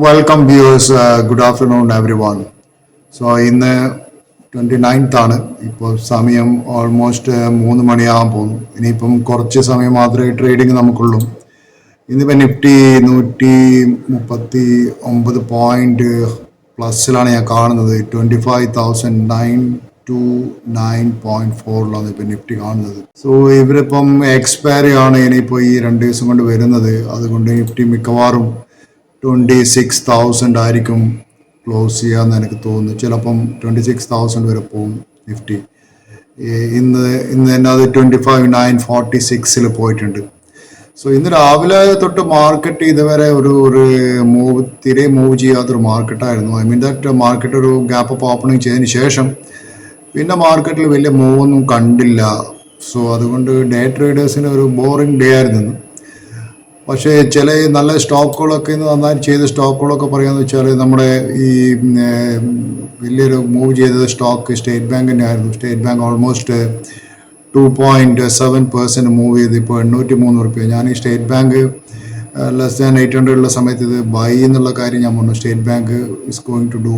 Welcome viewers good afternoon everyone so ഇന്ന് twenty ninth ആണ്. ഇപ്പോൾ സമയം ഓൾമോസ്റ്റ് മൂന്ന് മണിയാകാൻ പോകുന്നു. ഇനിയിപ്പം കുറച്ച് സമയം മാത്രമേ ട്രേഡിംഗ് നമുക്കുള്ളൂ. ഇന്നിപ്പോൾ നിഫ്റ്റി നൂറ്റി മുപ്പത്തി ഒമ്പത് പോയിന്റ് പ്ലസ്സിലാണ് ഞാൻ കാണുന്നത്. Twenty five thousand nine two nine point ഫോറിലാണ് ഇപ്പോൾ നിഫ്റ്റി കാണുന്നത്. സോ ഇവരിപ്പം എക്സ്പയറി ആണ് ഇനിയിപ്പോൾ ഈ രണ്ട് ദിവസം കൊണ്ട് വരുന്നത്. അതുകൊണ്ട് നിഫ്റ്റി മിക്കവാറും ട്വന്റി സിക്സ് തൗസൻഡ് ആയിരിക്കും ക്ലോസ് ചെയ്യാമെന്ന് എനിക്ക് തോന്നുന്നു. ചിലപ്പം ട്വന്റി സിക്സ് തൗസൻഡ് വരെ പോകും നിഫ്റ്റി. ഇന്ന് ഇന്ന് തന്നെ അത് ട്വന്റി ഫൈവ് നയൻ ഫോർട്ടി സിക്സിൽ പോയിട്ടുണ്ട്. സോ ഇന്ന് രാവിലെ തൊട്ട് മാർക്കറ്റ് ഇതുവരെ ഒരു ഒരു മൂവ് തിരെ മൂവ് ചെയ്യാത്തൊരു മാർക്കറ്റായിരുന്നു ഐ മീൻ ദാറ്റ് മാർക്കറ്റ് ഒരു ഗ്യാപ്പ് അപ്പ് ഓപ്പണിങ് ചെയ്തതിന് ശേഷം പിന്നെ മാർക്കറ്റിൽ വലിയ മൂവൊന്നും കണ്ടില്ല. സോ അതുകൊണ്ട് ഡേ ട്രേഡേഴ്സിന് ഒരു ബോറിംഗ് ഡേ ആയിരുന്നു. പക്ഷേ ചില നല്ല സ്റ്റോക്കുകളൊക്കെ ഇന്ന് നന്നായി ചെയ്ത സ്റ്റോക്കുകളൊക്കെ പറയുകയെന്ന് വെച്ചാൽ നമ്മുടെ ഈ വലിയൊരു മൂവ് ചെയ്തത് സ്റ്റോക്ക് സ്റ്റേറ്റ് ബാങ്കിന്റെ ആയിരുന്നു. State bank almost two point seven percent move ചെയ്ത് ഇപ്പോൾ എണ്ണൂറ്റി മൂന്ന് റുപ്യ. ഞാൻ ഈ state bank less than eight hundred ഉള്ള സമയത്ത് ഇത് ബൈ എന്നുള്ള കാര്യം ഞാൻ പറഞ്ഞു. State bank is going to do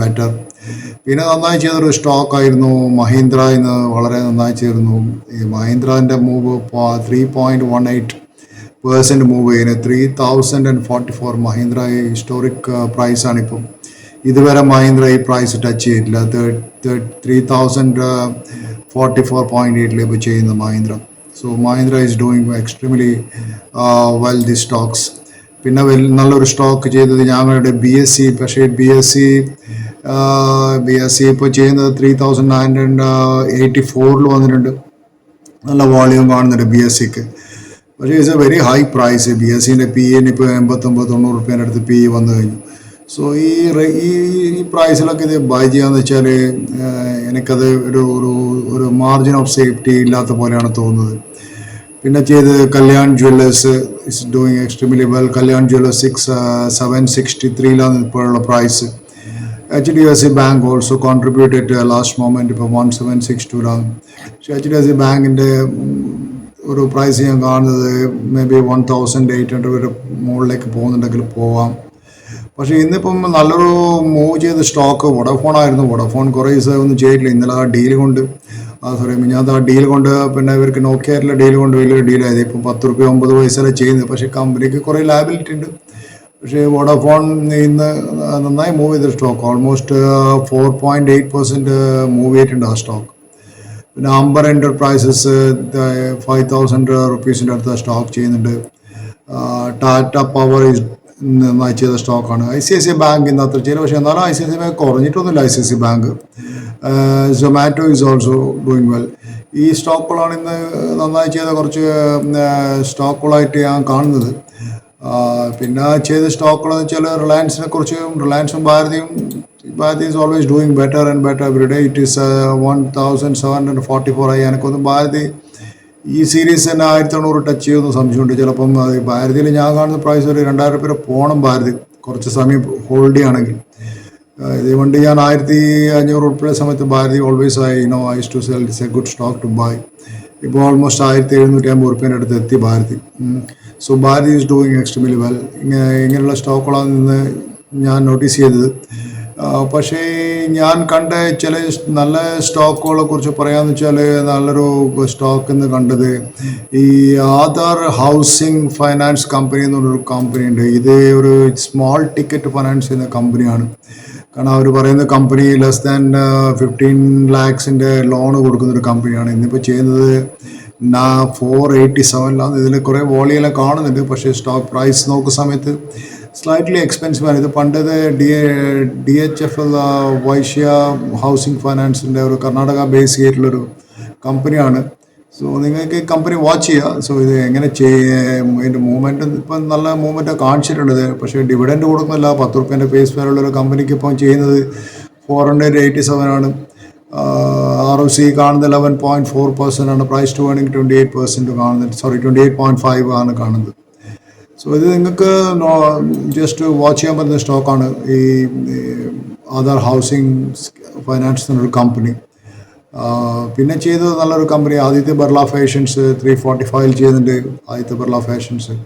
better പിന്നെ നന്നായി ചെയ്തൊരു സ്റ്റോക്കായിരുന്നു മഹീന്ദ്ര ഇന്ന് വളരെ നന്നായി ചേർന്നു ഈ മഹീന്ദ്രന്റെ move three point one eight percent move ചെയ്യുന്നത് three thousand and forty four Mahindra historic പ്രൈസാണ് ഇപ്പം ഇതുവരെ മഹീന്ദ്ര ഈ പ്രൈസ് ടച്ച് ചെയ്തിട്ടില്ല. Three thousand forty four point എയ്റ്റിൽ ഇപ്പോൾ ചെയ്യുന്ന Mahindra so Mahindra is doing extremely well the stocks പിന്നെ വെൽ നല്ലൊരു സ്റ്റോക്ക് ചെയ്തത് ഞങ്ങളുടെ ബി എസ് സി പക്ഷേ B S C B S C ഇപ്പോൾ ചെയ്യുന്നത് three thousand nine hundred eighty ഫോറിൽ വന്നിട്ടുണ്ട്. നല്ല വോളിയം കാണുന്നുണ്ട് ബി എസ് സിക്ക് പക്ഷേ it's a very high price B S സിന്റെ പി എന് ഇപ്പോൾ എൺപത്തൊമ്പത് തൊണ്ണൂറ് റുപ്യേന്റെ അടുത്ത് പി ഇ വന്നു കഴിഞ്ഞു. സോ ഈ ഈ പ്രൈസിലൊക്കെ ഇത് ബൈ ചെയ്യാന്ന് വെച്ചാൽ എനിക്കത് ഒരു ഒരു ഒരു മാർജിൻ ഓഫ് സേഫ്റ്റി ഇല്ലാത്ത പോലെയാണ് തോന്നുന്നത്. പിന്നെ ചെയ്ത് Kalyan Jewellers is doing extremely well Kalyan Jewellers six seven sixty ത്രീയിലാണ് ഇപ്പോഴുള്ള price H D F C bank also contributed last moment ഇപ്പോൾ വൺ സെവൻ സിക്സ് ടു ടൂലാണ് പക്ഷേ എച്ച് ഡി എഫ് സി ബാങ്കിന്റെ ഒരു പ്രൈസ് ഞാൻ കാണുന്നത് maybe one thousand eight hundred മുകളിലേക്ക് പോകുന്നുണ്ടെങ്കിൽ പോവാം. പക്ഷേ ഇന്നിപ്പം നല്ലൊരു മൂവ് ചെയ്ത സ്റ്റോക്ക് വോഡഫോൺ ആയിരുന്നു. വോഡഫോൺ കുറേ ദിവസം ഒന്നും ചെയ്തിട്ടില്ല. ഇന്നലെ ആ ഡീൽ കൊണ്ട് ആ സോറി ഞാൻ ആ ഡീൽ കൊണ്ട് പിന്നെ ഇവർക്ക് നോക്കിയായിട്ടുള്ള ഡീൽ കൊണ്ട് വലിയൊരു ഡീലായത് ഇപ്പം പത്ത് റുപ്യ ഒമ്പത് പൈസയിലെ ചെയ്യുന്നത്. പക്ഷേ കമ്പനിക്ക് കുറേ ലാബിലിറ്റി ഉണ്ട്. പക്ഷേ വോഡഫോൺ ഇന്ന് നന്നായി മൂവ് ചെയ്ത stock almost four point eight percent move ചെയ്തിട്ടുണ്ട് ആ സ്റ്റോക്ക് പിന്നെ അംബർ എന്റർപ്രൈസസ് ഫൈവ് തൗസൻഡ് റുപ്പീസിന്റെ അടുത്ത് സ്റ്റോക്ക് ചെയ്യുന്നുണ്ട്. ടാറ്റ പവർ നന്നായി ചെയ്ത സ്റ്റോക്കാണ് I C I C bank ഇന്ന് അത്ര ചെയ്യില്ല. പക്ഷേ എന്നാലും I C I C bank കുറഞ്ഞിട്ടൊന്നുമില്ല I C I C bank Zomato is also doing well ഈ സ്റ്റോക്കുകളാണ് ഇന്ന് നന്നായി ചെയ്ത കുറച്ച് സ്റ്റോക്കുകളായിട്ട് ഞാൻ കാണുന്നത്. പിന്നെ ചെയ്ത സ്റ്റോക്കുകളെന്ന് വെച്ചാൽ റിലയൻസിനെ കുറിച്ചും റിലയൻസും ഭാരതിയും Bharti is always doing better and better every day it is one thousand seven hundred forty four ആയി എനിക്കൊന്നും ഭാരതി ഈ സീരീസ് തന്നെ ആയിരത്തി തൊണ്ണൂറ് ടച്ച് ചെയ്യുമെന്ന് സംശയമുണ്ട്. ചിലപ്പം ഭാരതിയിൽ ഞാൻ കാണുന്ന പ്രൈസ് ഒരു രണ്ടായിരം പേര് പോകണം ഭാരതി കുറച്ച് സമയം ഹോൾഡ് ചെയ്യുകയാണെങ്കിൽ. ഇതുകൊണ്ട് ഞാൻ ആയിരത്തി അഞ്ഞൂറ് ഉൾപ്പെടെ സമയത്ത് Bharti always I know ice to sell it's a good stock to buy ഇപ്പോൾ ഓൾമോസ്റ്റ് ആയിരത്തി എഴുന്നൂറ്റി അമ്പത് റുപ്യേന്റെ അടുത്ത് എത്തി Bharti so Bharti is doing extremely well ഇങ്ങനെ ഇങ്ങനെയുള്ള സ്റ്റോക്കുകളാണ് ഞാൻ നോട്ടീസ് ചെയ്തത്. പക്ഷേ ഞാൻ കണ്ട ചില നല്ല സ്റ്റോക്കുകളെ കുറിച്ച് പറയാന്ന് വെച്ചാൽ നല്ലൊരു സ്റ്റോക്ക് എന്ന് കണ്ടത് ഈ ആധാർ ഹൗസിംഗ് ഫൈനാൻസ് കമ്പനി എന്നൊരു കമ്പനി ഉണ്ട്. ഇത് ഒരു സ്മോൾ ടിക്കറ്റ് ഫൈനാൻസ് ചെയ്യുന്ന കമ്പനിയാണ്. കാരണം അവർ പറയുന്ന കമ്പനി ലെസ് ദാൻ ഫിഫ്റ്റീൻ ലാക്സിന്റെ ലോൺ കൊടുക്കുന്നൊരു കമ്പനിയാണ്. ഇന്നിപ്പോൾ ചെയ്യുന്നത് ഫോർ എയ്റ്റി സെവനിലാണ് ഇതിൽ കുറേ വോളിയെല്ലാം കാണുന്നുണ്ട്. പക്ഷേ സ്റ്റോക്ക് പ്രൈസ് നോക്കുന്ന സമയത്ത് സ്ലൈറ്റ്ലി എക്സ്പെൻസീവ് ആണ്. ഇത് പണ്ടത് D D H F Vysya housing ഫൈനാൻസിന്റെ ഒരു കർണാടക ബേസ് ചെയ്തിട്ടുള്ളൊരു കമ്പനിയാണ്. സോ നിങ്ങൾക്ക് കമ്പനി വാച്ച് ചെയ്യുക സോ ഇത് എങ്ങനെ ചെയ്യും ഇതിന്റെ മൂവ്മെന്റ് ഇപ്പം നല്ല മൂവ്മെന്റ് കാണിച്ചിട്ടുണ്ട് പക്ഷേ ഡിവിഡൻഡ് കൊടുക്കുന്നില്ല. പത്ത് റുപ്യേന്റെ ഫേസ് വാല്യുള്ള ഒരു കമ്പനിക്ക് ഇപ്പം ചെയ്യുന്നത് ഫോർ ഹൺഡ്രഡ് എയ്റ്റി സെവൻ ആണ് ആർ ഒ സി കാണുന്നത് ലെവൻ പോയിന്റ് ഫോർ പെർസെന്റ് ആണ്. പ്രൈസ് ടു വേണമെങ്കിൽ ട്വന്റി എയ്റ്റ് പെർസെന്റ് കാണുന്നത്. Sorry twenty eight point five ആണ് കാണുന്നത്. സോ ഇത് നിങ്ങൾക്ക് ജസ്റ്റ് വാച്ച് ചെയ്യാൻ പറ്റുന്ന സ്റ്റോക്കാണ് ഈ ആധാർ ഹൗസിംഗ് ഫൈനാൻസ് എന്നൊരു കമ്പനി പിന്നെ ചെയ്തത് നല്ലൊരു company Aditya Birla Fashions three forty ഫൈവിൽ ചെയ്യുന്നുണ്ട് Aditya Birla Fashions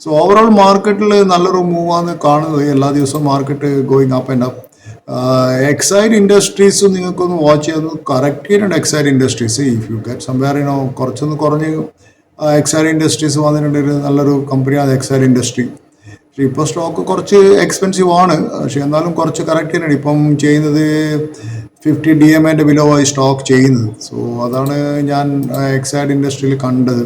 so overall മാർക്കറ്റിൽ നല്ലൊരു മൂവാന്ന് കാണുന്നത്. എല്ലാ ദിവസവും market going up and up Exide Industries നിങ്ങൾക്കൊന്ന് വാച്ച് ചെയ്ത് കറക്റ്റ് ചെയ്യുന്നുണ്ട് Exide Industries if you get സംവേറിനോ കുറച്ചൊന്ന് കുറഞ്ഞ് എക്സൈഡ് ഇൻഡസ്ട്രീസ് വന്നിട്ടുണ്ട് നല്ലൊരു കമ്പനിയാണ് എക്സൈഡ് ഇൻഡസ്ട്രി പക്ഷേ ഇപ്പോൾ സ്റ്റോക്ക് കുറച്ച് എക്സ്പെൻസീവ് ആണ്. പക്ഷേ എന്നാലും കുറച്ച് കറക്റ്റ് തന്നെയാണ്. ഇപ്പം ചെയ്യുന്നത് ഫിഫ്റ്റി ഡി എം എന്റെ ബിലോ ആയി സ്റ്റോക്ക് ചെയ്യുന്നത്. സോ അതാണ് ഞാൻ എക്സൈഡ് ഇൻഡസ്ട്രിയിൽ കണ്ടത്.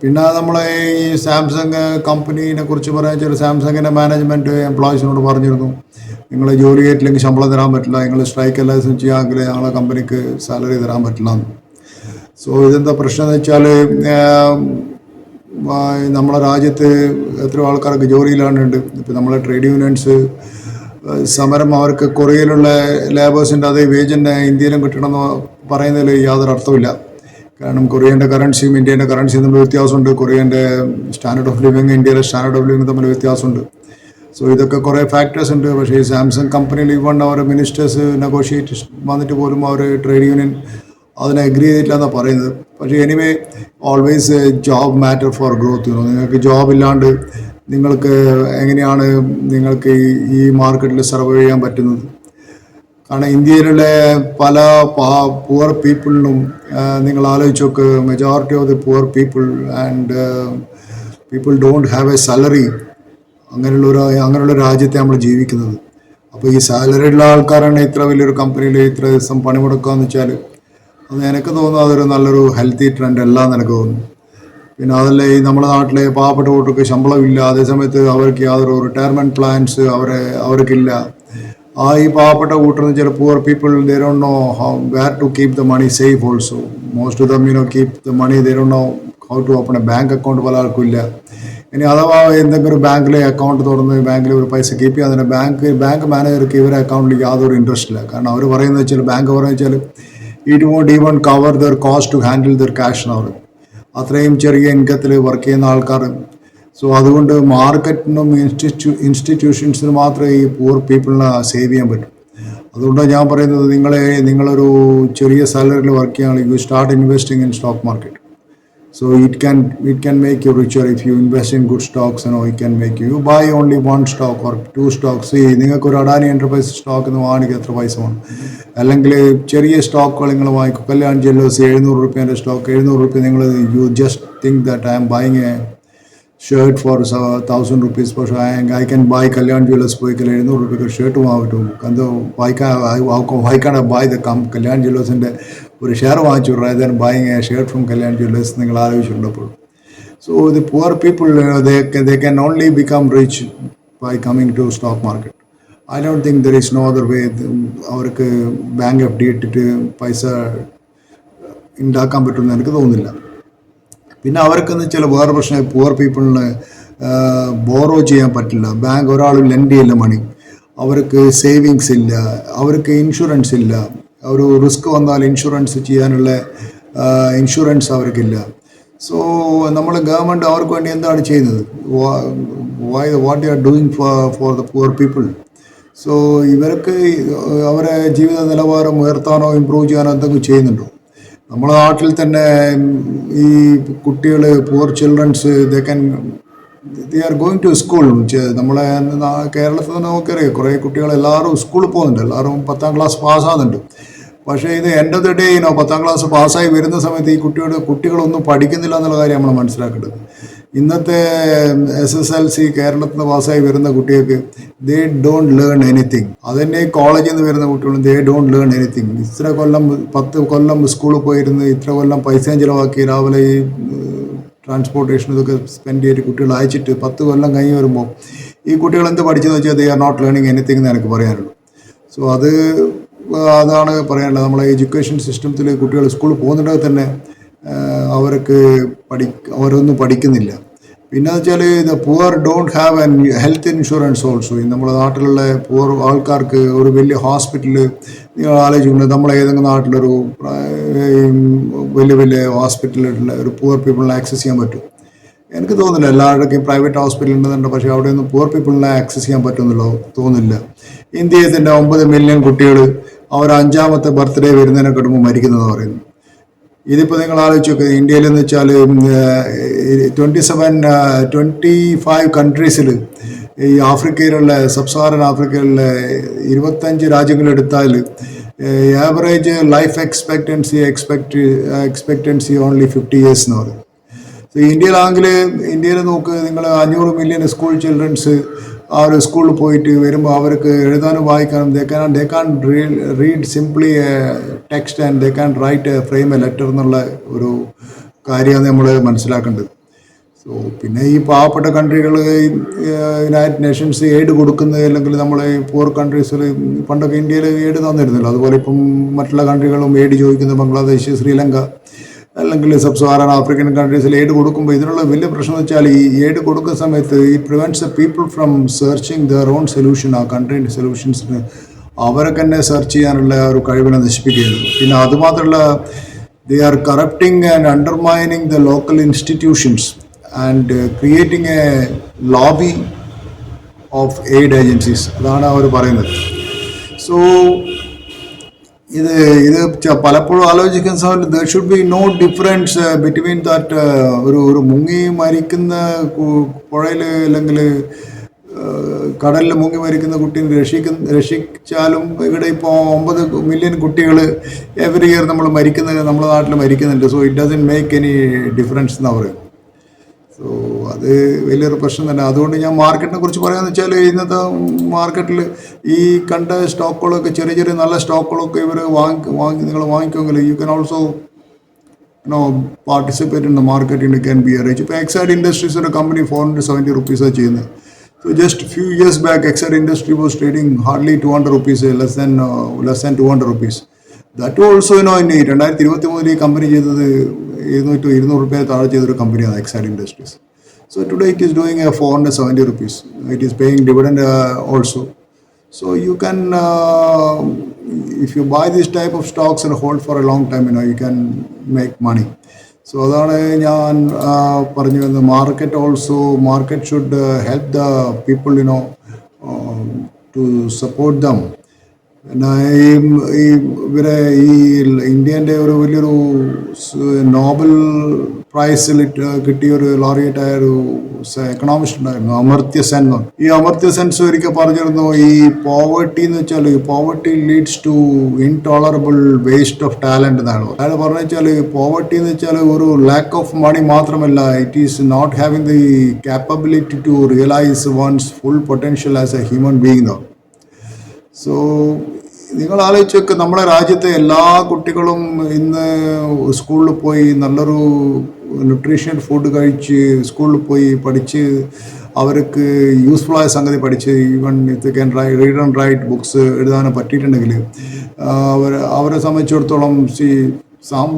പിന്നെ നമ്മളെ ഈ സാംസങ് കമ്പനീനെ കുറിച്ച് പറയാൻ വെച്ചാൽ സാംസങ്ങിന്റെ മാനേജ്മെന്റ് എംപ്ലോയീസിനോട് പറഞ്ഞിരുന്നു. നിങ്ങൾ ജോലി ആയിട്ടില്ലെങ്കിൽ ശമ്പളം തരാൻ പറ്റില്ല. നിങ്ങൾ സ്ട്രൈക്ക് എല്ലാം ചെയ്യാമെങ്കിൽ ഞങ്ങളെ കമ്പനിക്ക് സാലറി തരാൻ പറ്റില്ല എന്ന്. സോ ഇതെന്താ പ്രശ്നം എന്ന് വെച്ചാൽ നമ്മുടെ രാജ്യത്ത് എത്രയോ ആൾക്കാർക്ക് ജോലിയിലാണുണ്ട് ഇപ്പം നമ്മളെ ട്രേഡ് യൂണിയൻസ് സമരം അവർക്ക് കൊറിയയിലുള്ള ലേബേഴ്സിന്റെ അതേ വേജ് തന്നെ ഇന്ത്യയിലും കിട്ടണമെന്ന് പറയുന്നതിൽ യാതൊരു അർത്ഥമില്ല കാരണം കൊറിയന്റെ കറൻസിയും ഇന്ത്യന്റെ കറൻസിയും തമ്മിൽ വ്യത്യാസമുണ്ട്. കൊറിയന്റെ സ്റ്റാൻഡേർഡ് ഓഫ് ലിവിങ് ഇന്ത്യയിലെ സ്റ്റാൻഡേർഡ് ഓഫ് ലിവിങ് തമ്മിൽ വ്യത്യാസമുണ്ട്. സോ ഇതൊക്കെ കുറേ ഫാക്ടേഴ്സ് ഉണ്ട്. പക്ഷേ ഈ സാംസങ് കമ്പനിയിൽ ഇവൺ അവർ മിനിസ്റ്റേഴ്സ് നെഗോഷിയേറ്റ് വന്നിട്ട് പോലും അവർ ട്രേഡ് യൂണിയൻ അതിനെ അഗ്രി ചെയ്തിട്ടില്ല എന്നാണ് പറയുന്നത്. പക്ഷേ anyway always job matter for growth നിങ്ങൾക്ക് ജോബ് ഇല്ലാണ്ട് നിങ്ങൾക്ക് എങ്ങനെയാണ് നിങ്ങൾക്ക് ഈ മാർക്കറ്റിൽ സർവൈവ് ചെയ്യാൻ പറ്റുന്നത്? കാരണം ഇന്ത്യയിലുള്ള പല പുവർ പീപ്പിളിനും നിങ്ങൾ ആലോചിച്ച് നോക്ക് majority of the poor people and people don't have a salary അങ്ങനെയുള്ള ഒരു അങ്ങനെയുള്ള രാജ്യത്തെ നമ്മൾ ജീവിക്കുന്നത്. അപ്പോൾ ഈ സാലറി ഉള്ള ആൾക്കാരാണ് ഇത്ര വലിയൊരു കമ്പനിയിൽ ഇത്ര ദിവസം പണിമുടക്കുക എന്ന് വെച്ചാൽ അത് എനിക്ക് തോന്നുന്നു അതൊരു നല്ലൊരു ഹെൽത്തി ട്രെൻഡ് അല്ല നിനക്ക് തോന്നുന്നു. പിന്നെ അതല്ല ഈ നമ്മുടെ നാട്ടിലെ പാവപ്പെട്ട കൂട്ടർക്ക് ശമ്പളമില്ല അതേ സമയത്ത് അവർക്ക് യാതൊരു റിട്ടയർമെന്റ് പ്ലാൻസ് അവരെ അവർക്കില്ല. ആ ഈ പാവപ്പെട്ട കൂട്ടർ ചില poor people they know how where to keep the money safe also most of them you know keep the money they know how to open a bank account പല ആൾക്കും ഇല്ല. ഇനി അഥവാ എന്തെങ്കിലും ഒരു ബാങ്കിലെ അക്കൗണ്ട് തുറന്ന് ബാങ്കിൽ ഒരു പൈസ കീപ്പ് ചെയ്യാൻ തന്നെ ബാങ്ക് ബാങ്ക് മാനേജർക്ക് ഇവരെ അക്കൗണ്ടിൽ യാതൊരു ഇൻട്രസ്റ്റ് ഇല്ല. കാരണം അവർ പറയുന്നത് വെച്ചാൽ ബാങ്ക് പറയുന്നത് വെച്ചാൽ it won't even cover their cost to handle their cash എന്ന് പറയും അത്രയും ചെറിയ ഇൻകത്തിൽ വർക്ക് ചെയ്യുന്ന ആൾക്കാർ സോ അതുകൊണ്ട് മാർക്കറ്റിനും ഇൻസ്റ്റിറ്റ്യൂ ഇൻസ്റ്റിറ്റ്യൂഷൻസിനും മാത്രമേ ഈ പൂർ പീപ്പിളിനെ സേവ് ചെയ്യാൻ പറ്റും. അതുകൊണ്ടാണ് ഞാൻ പറയുന്നത് നിങ്ങളെ നിങ്ങളൊരു ചെറിയ സാലറിയിൽ വർക്ക് ചെയ്യുകയാണെങ്കിൽ you start investing in stock market So it can it can make you richer if you invest in good stocks. and You know, it can make you, you buy only one stock or two stocks. See, നിങ്ങൾക്ക് ഒരു Adani enterprise stock എന്ന് വാങ്ങിക്കുക എത്ര പൈസ വേണം അല്ലെങ്കിൽ ചെറിയ സ്റ്റോക്കുകൾ നിങ്ങൾ വാങ്ങിക്കും കല്യാൺ ജ്വല്ലേഴ്സ് എഴുന്നൂറ് റുപ്യേന്റെ സ്റ്റോക്ക് എഴുന്നൂറ് റുപ്യ നിങ്ങൾ you just think that I'm buying a shirt for thousand rupees പക്ഷേ I can buy Kalyan Jewellers പോയി എഴുന്നൂറ് റുപ്യക്ക് ഷർട്ട് വാങ്ങാൻ പറ്റും എന്തോ വായിക്കാൻ വായിക്കാണ് ബൈ ദ കം കല്യാൺ ജ്വല്ലേഴ്സിന്റെ ഒരു ഷെയർ വാങ്ങിച്ചു rather buying a share from Kalyan Jewellers നിങ്ങൾ ആലോചിച്ചിട്ടുണ്ടപ്പോൾ so the poor people they can only become rich by coming to stock market I don't think there is no other way അവർക്ക് bank F D ഇട്ടിട്ട് പൈസ ഉണ്ടാക്കാൻ പറ്റുമെന്ന് എനിക്ക് തോന്നുന്നില്ല. പിന്നെ അവർക്കെന്ന് ചില വേറെ പ്രശ്നം പുവർ പീപ്പിളിന് ബോറോ ചെയ്യാൻ പറ്റില്ല. ബാങ്ക് ഒരാളും ലെൻഡ് ചെയ്യില്ല മണി അവർക്ക് സേവിങ്സ് ഇല്ല. അവർക്ക് ഇൻഷുറൻസ് ഇല്ല. ഒരു റിസ്ക് വന്നാൽ ഇൻഷുറൻസ് ചെയ്യാനുള്ള ഇൻഷുറൻസ് അവർക്കില്ല. സോ നമ്മൾ ഗവൺമെന്റ് അവർക്ക് വേണ്ടി എന്താണ് ചെയ്യുന്നത്? Why what you are doing for for the poor people so ഇവർക്ക് അവരെ ജീവിത നിലവാരം ഉയർത്താനോ ഇമ്പ്രൂവ് ചെയ്യാനോ എന്തെങ്കിലും ചെയ്യുന്നുണ്ടോ? നമ്മുടെ നാട്ടിൽ തന്നെ ഈ കുട്ടികൾ poor childrens they can they are going to school നമ്മളെ കേരളത്തിൽ തന്നെ നോക്കിയറിയാം? കുറേ കുട്ടികൾ എല്ലാവരും സ്കൂളിൽ പോകുന്നുണ്ട്. എല്ലാവരും പത്താം ക്ലാസ് പാസ്സാകുന്നുണ്ട് പക്ഷേ ഇത് എന്റെ ഇനോ പത്താം ക്ലാസ് പാസ്സായി വരുന്ന സമയത്ത് ഈ കുട്ടിയുടെ കുട്ടികളൊന്നും പഠിക്കുന്നില്ല എന്നുള്ള കാര്യം നമ്മൾ മനസ്സിലാക്കേണ്ടത്. ഇന്നത്തെ എസ് എസ് എൽ സി കേരളത്തിൽ നിന്ന് പാസ്സായി വരുന്ന കുട്ടികൾക്ക് ദേ ഡോണ്ട് ലേൺ എനിത്തിങ് അതന്നെ കോളേജിൽ നിന്ന് വരുന്ന കുട്ടികളും ദേ ഡോണ്ട് ലേൺ എനിത്തിങ് ഇത്ര കൊല്ലം പത്ത് കൊല്ലം സ്കൂളിൽ പോയിരുന്ന് ഇത്ര കൊല്ലം പൈസയും ചിലവാക്കി രാവിലെ ഈ ട്രാൻസ്പോർട്ടേഷൻ ഇതൊക്കെ സ്പെൻഡ് ചെയ്തിട്ട് കുട്ടികൾ അയച്ചിട്ട് പത്ത് കൊല്ലം കഴിഞ്ഞ് വരുമ്പോൾ ഈ കുട്ടികൾ എന്ത് പഠിച്ചെന്ന് വെച്ചാൽ they are not learning anything എന്ന് എനിക്ക് പറയാനുള്ളൂ. സോ അത് അതാണ് പറയാനുള്ളത് നമ്മളെ എഡ്യൂക്കേഷൻ സിസ്റ്റത്തിൽ കുട്ടികൾ സ്കൂളിൽ പോകുന്നുണ്ടെങ്കിൽ തന്നെ അവർക്ക് പഠി അവരൊന്നും പഠിക്കുന്നില്ല. പിന്നെ വെച്ചാൽ ഇത് poor don't have an health insurance also നമ്മുടെ നാട്ടിലുള്ള പുവർ ആൾക്കാർക്ക് ഒരു വലിയ ഹോസ്പിറ്റൽ നിങ്ങൾ ആലോചിക്കുന്നത് നമ്മളെ ഏതെങ്കിലും നാട്ടിലൊരു വലിയ വലിയ ഹോസ്പിറ്റലിലുള്ള ഒരു പുവർ പീപ്പിളിനെ ആക്സസ് ചെയ്യാൻ പറ്റും. എനിക്ക് തോന്നുന്നില്ല. എല്ലാവരുടെയും പ്രൈവറ്റ് ഹോസ്പിറ്റൽ ഉണ്ടെന്നുണ്ട്. പക്ഷേ അവിടെയൊന്നും പുവർ പീപ്പിളിനെ ആക്സസ് ചെയ്യാൻ പറ്റുന്നില്ലോ തോന്നുന്നില്ല. ഇന്ത്യയിൽ തന്നെ ഒമ്പത് മില്യൺ കുട്ടികൾ അവർ അഞ്ചാമത്തെ ബർത്ത്ഡേ വരുന്നതിനെ കിടുമ്പോൾ മരിക്കുന്നതെന്ന് പറയുന്നു. ഇതിപ്പോൾ നിങ്ങൾ ആലോചിച്ച് നോക്കുക ഇന്ത്യയിൽ എന്ന് വെച്ചാൽ ട്വന്റി സെവൻ ട്വന്റി ഫൈവ് കൺട്രീസിൽ ഈ ആഫ്രിക്കയിലുള്ള സബ്സാറൻ ആഫ്രിക്കയിലുള്ള ഇരുപത്തഞ്ച് രാജ്യങ്ങളെടുത്താൽ average life expectancy expect expectancy only fifty years എന്ന് പറയും. ഇന്ത്യയിലാണെങ്കിൽ ഇന്ത്യയിൽ നോക്ക് നിങ്ങൾ അഞ്ഞൂറ് മില്യൺ സ്കൂൾ ചിൽഡ്രൻസ് ഒരു സ്കൂളിൽ പോയിട്ട് വരുമ്പോൾ അവർക്ക് എഴുതാനും വായിക്കാനും they can they can read simply text and they can write frame a letter എന്നുള്ള ഒരു കാര്യമാണ് നമ്മൾ മനസ്സിലാക്കേണ്ടത്. സോ പിന്നെ ഈ പാവപ്പെട്ട കൺട്രികൾ യുണൈറ്റഡ് നേഷൻസ് എയ്ഡ് കൊടുക്കുന്നത് അല്ലെങ്കിൽ നമ്മൾ പൂർ കൺട്രീസിൽ പണ്ടൊക്കെ ഇന്ത്യയിൽ എയ്ഡ് തന്നിരുന്നല്ലോ. അതുപോലെ ഇപ്പം മറ്റുള്ള കൺട്രികളും എയ്ഡ് ചോദിക്കുന്നത് Bangladesh Sri Lanka sub Saharan African കൺട്രീസിൽ aid കൊടുക്കുമ്പോൾ ഇതിനുള്ള വലിയ പ്രശ്നം വെച്ചാൽ ഈ എയ്ഡ് കൊടുക്കുന്ന സമയത്ത് ഈ prevents the people from searching their own solution ആ കൺട്രീന്റെ സൊല്യൂഷൻസിന് അവരൊക്കെ തന്നെ സെർച്ച് ചെയ്യാനുള്ള ഒരു കഴിവിനെ നശിപ്പിക്കുകയാണ്. പിന്നെ അതുമാത്രമല്ല they are corrupting and undermining the local institutions and creating a lobby of aid agencies അതാണ് അവർ പറയുന്നത്. സോ ഇത് ഇത് പലപ്പോഴും ആലോചിക്കുന്ന സമയത്ത് there should be no difference between that ഒരു ഒരു മുങ്ങി മരിക്കുന്ന പുഴയിൽ അല്ലെങ്കിൽ കടലിൽ മുങ്ങി മരിക്കുന്ന കുട്ടീനെ രക്ഷിക്കുന്ന രക്ഷിച്ചാലും ഇവിടെ ഇപ്പോൾ ഒമ്പത് മില്യൺ കുട്ടികൾ എവറി ഇയർ നമ്മൾ മരിക്കുന്നത് നമ്മുടെ നാട്ടിൽ മരിക്കുന്നുണ്ട്. So it doesn't make any difference എന്നാണ് പറയുന്നത്. സോ അത് വലിയൊരു പ്രശ്നം തന്നെ. അതുകൊണ്ട് ഞാൻ മാർക്കറ്റിനെ കുറിച്ച് പറയാന്ന് വെച്ചാൽ ഇന്നത്തെ മാർക്കറ്റിൽ ഈ കണ്ട സ്റ്റോക്കുകളൊക്കെ ചെറിയ ചെറിയ നല്ല സ്റ്റോക്കുകളൊക്കെ ഇവർ വാങ്ങി വാങ്ങി നിങ്ങൾ വാങ്ങിക്കുമെങ്കിൽ you can also know participate in the market in can be rich ഇപ്പോൾ എക്സൈഡ് ഇൻഡസ്ട്രീസ് ഒരു കമ്പനി ഫോർ ഹൺഡ്രഡ് സെവന്റി റുപ്പീസാണ് ചെയ്യുന്നത് so just few years back Exide industry was trading hardly two hundred rupees less than less than two hundred rupees that also know ഇനി രണ്ടായിരത്തി ഇരുപത്തി മൂന്നിൽ ഈ company ചെയ്തത് ഇരുന്നൂറ്റി ഇരുന്നൂറ് റുപ്യ താഴെ ചെയ്തൊരു കമ്പനിയാണ് Exide Industries so today it is doing a four hundred seventy rupees it is paying dividend also So you can, uh, if you buy this type of stocks and hold for a long time, you make money. So അതാണ് ഞാൻ പറഞ്ഞു വരുന്നത്. Market also market should help the people you know to support them ഈ ഈ ഇവരെ ഈ ഇന്ത്യന്റെ ഒരു വലിയൊരു നോബൽ പ്രൈസിൽ കിട്ടിയ ഒരു ലോറിയറ്റ് ആയ ഒരു എക്കണോമിസ്റ്റ് ഉണ്ടായിരുന്നു അമർത്യ സെൻ ഈ അമർത്യ സെൻസ് ഒരിക്കൽ പറഞ്ഞിരുന്നു ഈ പോവർട്ടി എന്ന് വെച്ചാൽ ഈ poverty leads to intolerable waste of talent എന്നാണ് അയാൾ പറഞ്ഞു വെച്ചാൽ പോവർട്ടി എന്ന് വെച്ചാൽ ഒരു ലാക്ക് ഓഫ് മണി മാത്രമല്ല it is not having the capability to realise one's full potential as a human being so നിങ്ങൾ ആലോചിച്ച് വെക്കുക നമ്മുടെ രാജ്യത്തെ എല്ലാ കുട്ടികളും ഇന്ന് സ്കൂളിൽ പോയി നല്ലൊരു ന്യൂട്രീഷ്യൻ ഫുഡ് കഴിച്ച് സ്കൂളിൽ പോയി പഠിച്ച് അവർക്ക് യൂസ്ഫുൾ ആയ സംഗതി പഠിച്ച് ഈവൻ ഇത് can rye read and write books എഴുതാനും പറ്റിയിട്ടുണ്ടെങ്കിൽ അവർ അവരെ സംബന്ധിച്ചിടത്തോളം see some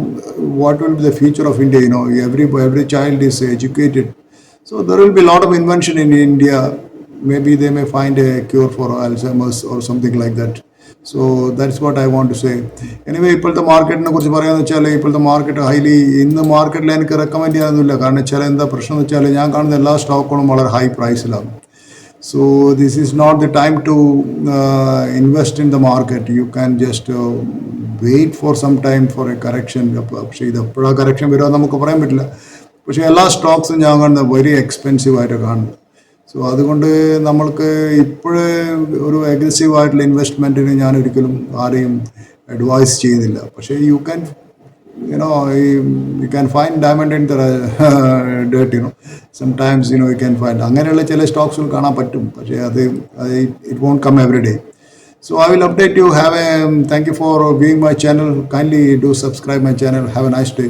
what will be the future of India you know every every child is educated so there will be lot of invention in India. Maybe they may find a cure for Alzheimer's or something like that. So that's what I want to say anyway ഇപ്പോഴത്തെ മാർക്കറ്റിനെ കുറിച്ച് പറയാന്ന് വെച്ചാൽ ഇപ്പോഴത്തെ market highly ഇന്ന് മാർക്കറ്റിൽ എനിക്ക് recommend ചെയ്യാനൊന്നുമില്ല. കാരണം വെച്ചാൽ എന്താ പ്രശ്നം എന്ന് വെച്ചാൽ ഞാൻ കാണുന്ന എല്ലാ സ്റ്റോക്കുകളും വളരെ high പ്രൈസിലാണ് so this is not the time to invest in the market you can just wait for some time for a correction പക്ഷേ ഇത് എപ്പോഴാണ് കറക്ഷൻ വരുമോ നമുക്ക് പറയാൻ പറ്റില്ല. പക്ഷേ എല്ലാ സ്റ്റോക്സും ഞാൻ കാണുന്നത് വെരി എക്സ്പെൻസീവ് ആയിട്ട് കാണുന്നത് സോ അതുകൊണ്ട് നമ്മൾക്ക് ഇപ്പോഴേ ഒരു അഗ്രസീവ് ആയിട്ടുള്ള ഇൻവെസ്റ്റ്മെന്റിന് ഞാൻ ഒരിക്കലും ആരെയും അഡ്വൈസ് ചെയ്യുന്നില്ല. പക്ഷേ you can you know you can find diamond in the you know sometimes you know you can find. അങ്ങനെയുള്ള ചില സ്റ്റോക്സുകൾ കാണാൻ പറ്റും. പക്ഷേ അത് it won't come every day so I will update you have a thank you for being my channel kindly do subscribe my channel have a nice day